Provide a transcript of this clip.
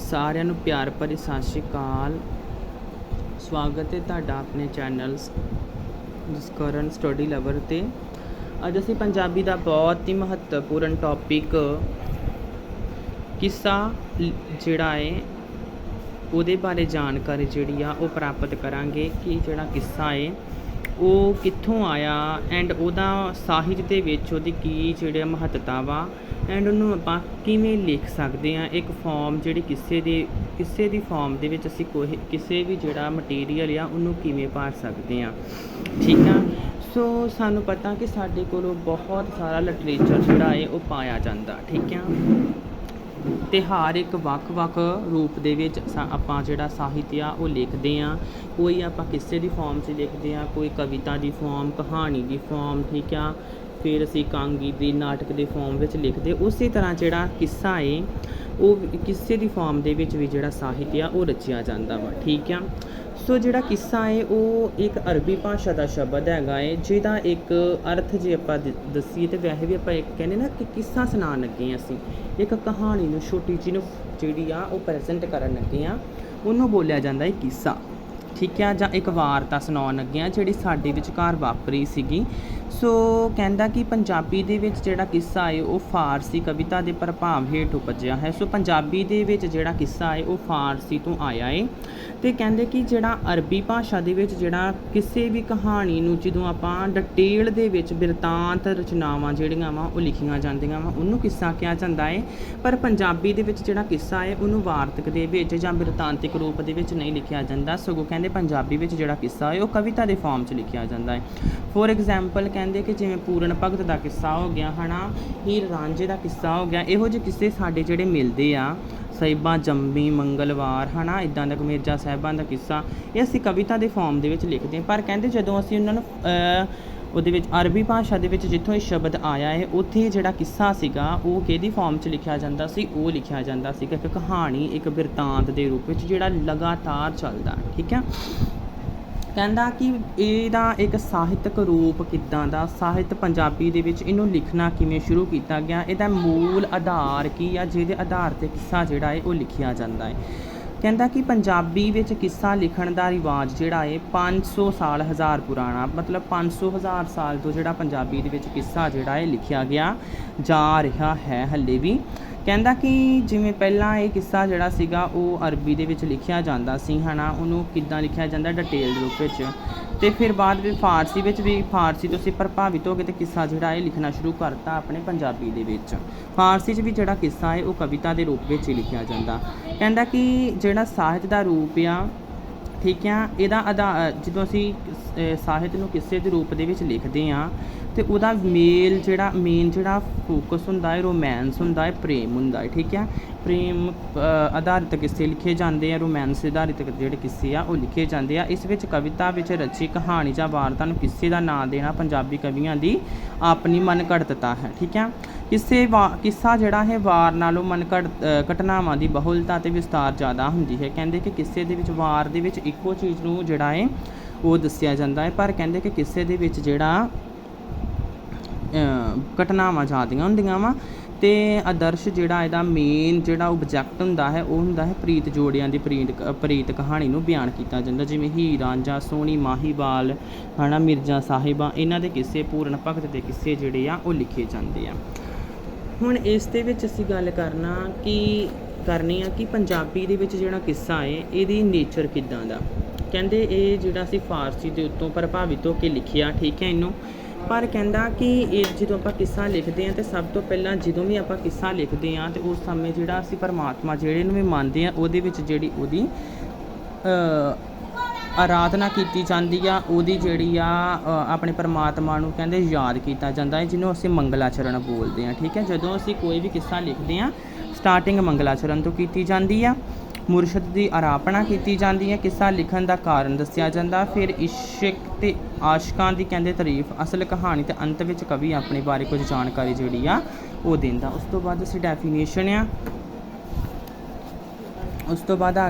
ਸਾਰਿਆਂ ਨੂੰ ਪਿਆਰ ਭਰੀ ਸਤਿ ਸ਼੍ਰੀ ਅਕਾਲ। ਸਵਾਗਤ ਹੈ ਤੁਹਾਡਾ ਆਪਣੇ ਚੈਨਲ ਜਸਕਰਨ ਸਟੱਡੀ ਲਵਰ ਤੇ। ਅੱਜ ਅਸੀਂ ਪੰਜਾਬੀ ਦਾ ਬਹੁਤ ਹੀ ਮਹੱਤਵਪੂਰਨ ਟੌਪਿਕ ਕਿੱਸਾ ਜਿਹੜਾ ਹੈ, ਉਹਦੇ ਬਾਰੇ ਜਾਣਕਾਰੀ ਜਿਹੜੀ ਆ ਉਹ ਪ੍ਰਾਪਤ ਕਰਾਂਗੇ ਕਿ ਜਿਹੜਾ ਕਿੱਸਾ ਹੈ, ਉਹ ਕਿੱਥੋਂ ਆਇਆ ਐਂਡ ਉਹਦਾ ਸਾਹਿਤ ਦੇ ਵਿੱਚ ਉਹਦੀ ਕੀ ਜਿਹੜੇ ਮਹੱਤਤਾ ਵਾ ਐਂਡ ਉਹਨੂੰ ਆਪਾਂ ਕਿਵੇਂ ਲਿਖ ਸਕਦੇ ਆ ਇੱਕ ਫਾਰਮ ਜਿਹੜੀ ਕਿਸੇ ਦੇ, ਕਿਸੇ ਦੀ ਫਾਰਮ ਦੇ ਵਿੱਚ ਅਸੀਂ ਕੋਈ, ਕਿਸੇ ਵੀ ਜਿਹੜਾ ਮਟੀਰੀਅਲ ਆ, ਉਹਨੂੰ ਕਿਵੇਂ ਭਰ ਸਕਦੇ ਆ ਠੀਕ ਆ? ਸੋ ਸਾਨੂੰ ਪਤਾ ਕਿ ਸਾਡੇ ਕੋਲੋਂ ਬਹੁਤ ਸਾਰਾ ਲਿਟਰੇਚਰ ਜਿਹੜਾ ਹੈ, ਉਹ ਪਾਇਆ ਜਾਂਦਾ। ਠੀਕ ਆ? ਤੇ ਹਰ ਇੱਕ ਵੱਖ-ਵੱਖ ਰੂਪ ਦੇ ਵਿੱਚ ਆਪਾਂ ਜਿਹੜਾ ਸਾਹਿਤ ਆ, ਉਹ ਲਿਖਦੇ ਆ ਕੋਈ ਆਪਾਂ ਕਿਸੇ ਦੀ ਫਾਰਮ 'ਚ ਲਿਖਦੇ ਆ ਕੋਈ ਕਵਿਤਾ ਦੀ ਫਾਰਮ ਕਹਾਣੀ ਦੀ ਫਾਰਮ ਠੀਕ ਆ? ਫਿਰ ਅਸੀਂ ਕਾਂਗੀ ਦੀ ਨਾਟਕ ਦੇ ਫਾਰਮ ਵਿੱਚ ਲਿਖਦੇ, ਉਸੇ ਤਰ੍ਹਾਂ ਜਿਹੜਾ ਕਿੱਸਾ ਏ, ਉਹ ਵੀ ਕਿਸੇ ਦੀ ਫਾਰਮ ਦੇ ਵਿੱਚ ਵੀ ਜਿਹੜਾ ਸਾਹਿਤ ਆ, ਉਹ ਰਚਿਆ ਜਾਂਦਾ ਵਾ, ਠੀਕ ਆ? ਸੋ ਜਿਹੜਾ ਕਿੱਸਾ ਏ, ਉਹ ਇੱਕ ਅਰਬੀ ਭਾਸ਼ਾ ਦਾ ਸ਼ਬਦ ਹੈਗਾ ਹੈ ਜਿਹਦਾ ਇੱਕ ਅਰਥ ਜੇ ਆਪਾਂ ਦ- ਦੱਸੀਏ ਤੇ ਵੈਸੇ ਵੀ ਆਪਾਂ ਇੱਕ ਕਹਿੰਦੇ ਨਾ ਕਿ ਕਿੱਸਾ ਸੁਣਾਉਣ ਲੱਗੇ ਹਾਂ ਅਸੀਂ। ਇੱਕ ਕਹਾਣੀ ਨੂੰ, ਛੋਟੀ ਜਿਹੀ ਨੂੰ ਜਿਹੜੀ ਆ, ਉਹ ਪ੍ਰੈਜ਼ੈਂਟ ਕਰਨ ਲੱਗੇ ਆ, ਉਹਨੂੰ ਬੋਲਿਆ ਜਾਂਦਾ ਏ ਕਿੱਸਾ। ਠੀਕ ਆ? ਜਾਂ ਇੱਕ ਵਾਰਤਾ ਸੁਣਾਉਣ ਲੱਗੇ ਆ, ਜਿਹੜੀ ਸਾਡੇ ਵਿਚਕਾਰ ਵਾਪਰੀ ਸੀਗੀ। ਸੋ ਕਹਿੰਦਾ ਕਿ ਪੰਜਾਬੀ ਦੇ ਵਿੱਚ ਜਿਹੜਾ ਕਿੱਸਾ ਹੈ, ਉਹ ਫਾਰਸੀ ਕਵਿਤਾ ਦੇ ਪ੍ਰਭਾਵ ਹੇਠ ਉਪਜਿਆ ਹੈ। ਸੋ ਪੰਜਾਬੀ ਦੇ ਵਿੱਚ ਜਿਹੜਾ ਕਿੱਸਾ ਹੈ, ਉਹ ਫਾਰਸੀ ਤੋਂ ਆਇਆ ਹੈ। ਤੇ ਕਹਿੰਦੇ ਕਿ ਜਿਹੜਾ ਅਰਬੀ ਭਾਸ਼ਾ ਦੇ ਵਿੱਚ ਜਿਹੜਾ ਕਿਸੇ ਵੀ ਕਹਾਣੀ ਨੂੰ ਜਦੋਂ ਆਪਾਂ ਡਿਟੇਲ ਦੇ ਵਿੱਚ ਬਿਰਤਾਂਤ ਰਚਨਾਵਾਂ ਜਿਹੜੀਆਂ ਵਾ, ਉਹ ਲਿਖੀਆਂ ਜਾਂਦੀਆਂ ਵਾ, ਉਹਨੂੰ ਕਿੱਸਾ ਕਿਹਾ ਜਾਂਦਾ ਹੈ। ਪਰ ਪੰਜਾਬੀ ਦੇ ਵਿੱਚ ਜਿਹੜਾ ਕਿੱਸਾ ਹੈ, ਉਹਨੂੰ ਵਾਰਤਕ ਦੇ ਵਿੱਚ ਜਾਂ ਬਿਰਤਾਂਤਿਕ ਰੂਪ ਦੇ ਵਿੱਚ ਨਹੀਂ ਲਿਖਿਆ ਜਾਂਦਾ। ਸਗੋਂ ਕਹਿੰਦੇ ਪੰਜਾਬੀ ਵਿੱਚ ਜਿਹੜਾ ਕਿੱਸਾ ਹੈ, ਉਹ ਕਵਿਤਾ ਦੇ ਫਾਰਮ 'ਚ ਲਿਖਿਆ ਜਾਂਦਾ ਹੈ। ਫੋਰ ਐਗਜ਼ਾਮਪਲ ਕਹਿੰਦੇ ਕਿ ਜਿਵੇਂ ਪੂਰਨ ਭਗਤ ਦਾ ਕਿੱਸਾ ਹੋ ਗਿਆ, ਹਨਾ? ਹੀਰ ਰਾਂਝੇ ਦਾ ਕਿੱਸਾ ਹੋ ਗਿਆ। ਇਹੋ ਜਿਹੇ ਕਿੱਸੇ ਸਾਡੇ ਜਿਹੜੇ ਮਿਲਦੇ ਆ। ਸਾਹਿਬਾਂ ਜੰਮੀ ਮੰਗਲਵਾਰ, ਹਨਾ? ਇਦਾਂ ਦਾ ਮਿਰਜ਼ਾ ਸਾਹਿਬਾਂ ਦਾ ਕਿੱਸਾ। ਇਹ ਅਸੀਂ ਕਵਿਤਾ ਦੇ ਫਾਰਮ ਦੇ ਵਿੱਚ ਲਿਖਦੇ ਹਾਂ। ਪਰ ਕਹਿੰਦੇ ਜਦੋਂ ਅਸੀਂ ਉਹਨਾਂ ਨੂੰ ਉਹਦੇ ਵਿੱਚ ਅਰਬੀ ਭਾਸ਼ਾ ਦੇ ਵਿੱਚ ਜਿੱਥੋਂ ਇਹ ਸ਼ਬਦ ਆਇਆ ਹੈ, ਉੱਥੇ ਜਿਹੜਾ ਕਿੱਸਾ ਸੀਗਾ, ਉਹ ਕਿਹਦੀ ਫਾਰਮ 'ਚ ਲਿਖਿਆ ਜਾਂਦਾ ਸੀ? ਉਹ ਲਿਖਿਆ ਜਾਂਦਾ ਸੀਗਾ ਇੱਕ ਕਹਾਣੀ, ਇੱਕ ਬਿਰਤਾਂਤ ਦੇ ਰੂਪ ਵਿੱਚ, ਜਿਹੜਾ ਲਗਾਤਾਰ ਚੱਲਦਾ, ਠੀਕ ਹੈ ਕਹਿੰਦਾ ਕਿ ਇਹਦਾ ਇੱਕ ਸਾਹਿਤਕ ਰੂਪ ਕਿੱਦਾਂ ਦਾ? ਸਾਹਿਤ ਪੰਜਾਬੀ ਦੇ ਵਿੱਚ ਇਹਨੂੰ ਲਿਖਣਾ ਕਿਵੇਂ ਸ਼ੁਰੂ ਕੀਤਾ ਗਿਆ? ਇਹਦਾ ਮੂਲ ਆਧਾਰ ਕੀ ਆ? ਜਿਹਦੇ ਆਧਾਰ ਤੇ ਕਿੱਸਾ ਜਿਹੜਾ ਹੈ, ਉਹ ਲਿਖਿਆ ਜਾਂਦਾ ਹੈ। ਕਹਿੰਦਾ ਕਿ ਪੰਜਾਬੀ ਵਿੱਚ ਕਿੱਸਾ ਲਿਖਣ ਦਾ ਰਿਵਾਜ ਜਿਹੜਾ ਹੈ 500 ਸਾਲ ਹਜ਼ਾਰ ਪੁਰਾਣਾ, ਮਤਲਬ 500 ਹਜ਼ਾਰ ਸਾਲ ਤੋਂ ਜਿਹੜਾ ਪੰਜਾਬੀ ਦੇ ਵਿੱਚ ਕਿੱਸਾ ਜਿਹੜਾ ਹੈ, ਲਿਖਿਆ ਗਿਆ ਜਾ ਰਿਹਾ ਹੈ ਹੱਲੇ ਵੀ। ਕਹਿੰਦਾ ਕਿ ਜਿਵੇਂ ਪਹਿਲਾਂ ਇਹ ਕਿੱਸਾ ਜਿਹੜਾ ਸੀਗਾ, ਉਹ ਅਰਬੀ ਦੇ ਵਿੱਚ ਲਿਖਿਆ ਜਾਂਦਾ ਸੀ, ਹਨਾ? ਉਹਨੂੰ ਕਿੱਦਾਂ ਲਿਖਿਆ ਜਾਂਦਾ ਡਿਟੇਲ ਰੂਪ ਵਿੱਚ? ਤੇ ਫਿਰ ਬਾਅਦ ਵਿੱਚ ਫਾਰਸੀ ਵਿੱਚ ਵੀ ਫਾਰਸੀ ਤੋਂ ਅਸੀਂ ਪ੍ਰਭਾਵਿਤ ਹੋ ਕੇ ਤੇ ਕਿੱਸਾ ਜਿਹੜਾ ਇਹ ਲਿਖਣਾ ਸ਼ੁਰੂ ਕਰਤਾ ਆਪਣੇ ਪੰਜਾਬੀ ਦੇ ਵਿੱਚ। ਫਾਰਸੀ 'ਚ ਵੀ ਜਿਹੜਾ ਕਿੱਸਾ ਹੈ, ਉਹ ਕਵਿਤਾ ਦੇ ਰੂਪ ਵਿੱਚ ਹੀ ਲਿਖਿਆ ਜਾਂਦਾ। ਕਹਿੰਦਾ ਕਿ ਜਿਹੜਾ ਸਾਹਿਤ ਦਾ ਰੂਪ ਆ ਠੀਕ ਆ, ਇਹਦਾ ਆਧਾ, ਜਦੋਂ ਅਸੀਂ ਸਾਹਿਤ ਨੂੰ ਕਿਸੇ ਦੇ ਰੂਪ ਦੇ ਵਿੱਚ ਲਿਖਦੇ ਆ, ਤੇ ਉਹਦਾ ਮੇਲ ਜਿਹੜਾ ਮੇਨ ਜਿਹੜਾ ਫੋਕਸ ਹੁੰਦਾ ਹੈ ਰੋਮਾਂਸ ਹੁੰਦਾ ਹੈ, ਪ੍ਰੇਮ ਹੁੰਦਾ ਹੈ, ਠੀਕ ਆ? ਪ੍ਰੇਮ ਆਧਾਰਿਤ ਕਿੱਸੇ ਲਿਖੇ ਜਾਂਦੇ ਆ, ਰੋਮਾਂਸ ਆਧਾਰਿਤ ਜਿਹੜੇ ਕਿੱਸੇ ਆ, ਉਹ ਲਿਖੇ ਜਾਂਦੇ ਆ। ਇਸ ਵਿੱਚ ਕਵਿਤਾ ਵਿੱਚ ਰਚੀ ਕਹਾਣੀ ਜਾਂ ਵਾਰਤਾ ਨੂੰ ਕਿੱਸੇ ਦਾ ਨਾਂ ਦੇਣਾ ਪੰਜਾਬੀ ਕਵੀਆਂ ਦੀ ਆਪਣੀ ਮਨ ਘੜਤਤਾ ਹੈ, ਠੀਕ ਹੈ? ਕਿਸੇ ਵਾ- ਕਿੱਸਾ ਜਿਹੜਾ ਹੈ, ਵਾਰ ਨਾਲੋਂ ਮਨ ਘੜ ਘਟਨਾਵਾਂ ਦੀ ਬਹੁਲਤਾ ਤੇ ਵਿਸਤਾਰ ਜ਼ਿਆਦਾ ਹੁੰਦੀ ਹੈ। ਕਹਿੰਦੇ ਕਿ ਕਿੱਸੇ ਦੇ ਵਿੱਚ ਵਾਰ ਦੇ ਵਿੱਚ ਇੱਕੋ ਚੀਜ਼ ਨੂੰ ਜਿਹੜਾ ਹੈ, ਉਹ ਦੱਸਿਆ ਜਾਂਦਾ ਹੈ, ਪਰ ਕਹਿੰਦੇ ਕਿ ਕਿੱਸੇ ਦੇ ਵਿੱਚ ਜਿਹੜਾ ਘਟਨਾਵਾਂ ਜ਼ਿਆਦੀਆਂ ਹੁੰਦੀਆਂ ਵਾ ਅਤੇ ਆਦਰਸ਼ ਜਿਹੜਾ ਇਹਦਾ ਮੇਨ ਜਿਹੜਾ ਓਬਜੈਕਟ ਹੁੰਦਾ ਹੈ, ਉਹ ਹੁੰਦਾ ਹੈ ਪ੍ਰੀਤ ਜੋੜਿਆਂ ਦੀ ਪ੍ਰੀਤ ਕ- ਪ੍ਰੀਤ ਕਹਾਣੀ ਨੂੰ ਬਿਆਨ ਕੀਤਾ ਜਾਂਦਾ। ਜਿਵੇਂ ਹੀਰ, ਰਾਂਝਾ, ਸੋਹਣੀ ਮਾਹੀਵਾਲ ਹੈ ਨਾ ਮਿਰਜ਼ਾ ਸਾਹਿਬਾਂ, ਇਹਨਾਂ ਦੇ ਕਿੱਸੇ, ਪੂਰਨ ਭਗਤ ਦੇ ਕਿੱਸੇ ਜਿਹੜੇ ਆ, ਉਹ ਲਿਖੇ ਜਾਂਦੇ ਆ। ਹੁਣ ਇਸ ਦੇ ਵਿੱਚ ਅਸੀਂ ਗੱਲ ਕਰਨਾ ਕਿ ਕਰਨੀ ਆ ਕਿ ਪੰਜਾਬੀ ਦੇ ਵਿੱਚ ਜਿਹੜਾ ਕਿੱਸਾ ਹੈ ਇਹਦੀ ਨੇਚਰ ਕਿੱਦਾਂ ਦਾ? ਕਹਿੰਦੇ ਇਹ ਜਿਹੜਾ ਅਸੀਂ ਫਾਰਸੀ ਦੇ ਉੱਤੋਂ ਪ੍ਰਭਾਵਿਤ ਹੋ ਕੇ ਲਿਖਿਆ, ਠੀਕ ਹੈ ਇਹਨੂੰ? ਪਰ ਕਹਿੰਦਾ ਕਿ ਇਹ ਜਦੋਂ ਆਪਾਂ ਕਿੱਸਾ ਲਿਖਦੇ ਆ ਤੇ ਸਭ ਤੋਂ ਪਹਿਲਾਂ ਜਦੋਂ ਵੀ ਆਪਾਂ ਕਿੱਸਾ ਲਿਖਦੇ ਆ ਤੇ ਉਸ ਸਮੇਂ ਜਿਹੜਾ ਅਸੀਂ ਪਰਮਾਤਮਾ ਜਿਹੜੇ ਨੂੰ ਵੀ ਮੰਨਦੇ ਆ ਉਹਦੇ ਵਿੱਚ ਜਿਹੜੀ ਉਹਦੀ ਅ, ਆਰਾਧਨਾ ਕੀਤੀ ਜਾਂਦੀ ਆ ਉਹਦੀ ਜਿਹੜੀ ਆ ਆਪਣੇ ਪਰਮਾਤਮਾ ਨੂੰ ਕਹਿੰਦੇ ਯਾਦ ਕੀਤਾ ਜਾਂਦਾ ਹੈ ਜਿਹਨੂੰ ਅਸੀਂ ਮੰਗਲਾਚਰਨ ਬੋਲਦੇ ਆ ਠੀਕ ਹੈ? ਜਦੋਂ ਅਸੀਂ ਕੋਈ ਵੀ ਕਿੱਸਾ ਲਿਖਦੇ ਆ ਸਟਾਰਟਿੰਗ ਮੰਗਲਾਚਰਨ ਤੋਂ ਕੀਤੀ ਜਾਂਦੀ ਆ। ਮੁਰਸ਼ਦ ਦੀ ਆਰਾਪਣਾ ਕੀਤੀ ਜਾਂਦੀ ਹੈ। ਕਿੱਸਾ ਲਿਖਣ ਦਾ ਕਾਰਨ ਦੱਸਿਆ ਜਾਂਦਾ। ਫਿਰ ਇਸ਼ਕ ਤੇ ਆਸ਼ਕਾਂ ਦੀ ਕਹਿੰਦੇ ਤਾਰੀਫ, ਅਸਲ ਕਹਾਣੀ ਤੇ ਅੰਤ ਵਿੱਚ ਕਵੀ ਆਪਣੇ ਬਾਰੇ ਕੁਝ ਜਾਣਕਾਰੀ ਜਿਹੜੀ ਆ, ਉਹ ਦਿੰਦਾ। ਉਸ ਤੋਂ ਬਾਅਦ ਅਸੀਂ ਡੈਫੀਨੇਸ਼ਨ ਆ। ਉਸ ਤੋਂ ਬਾਅਦ ਆ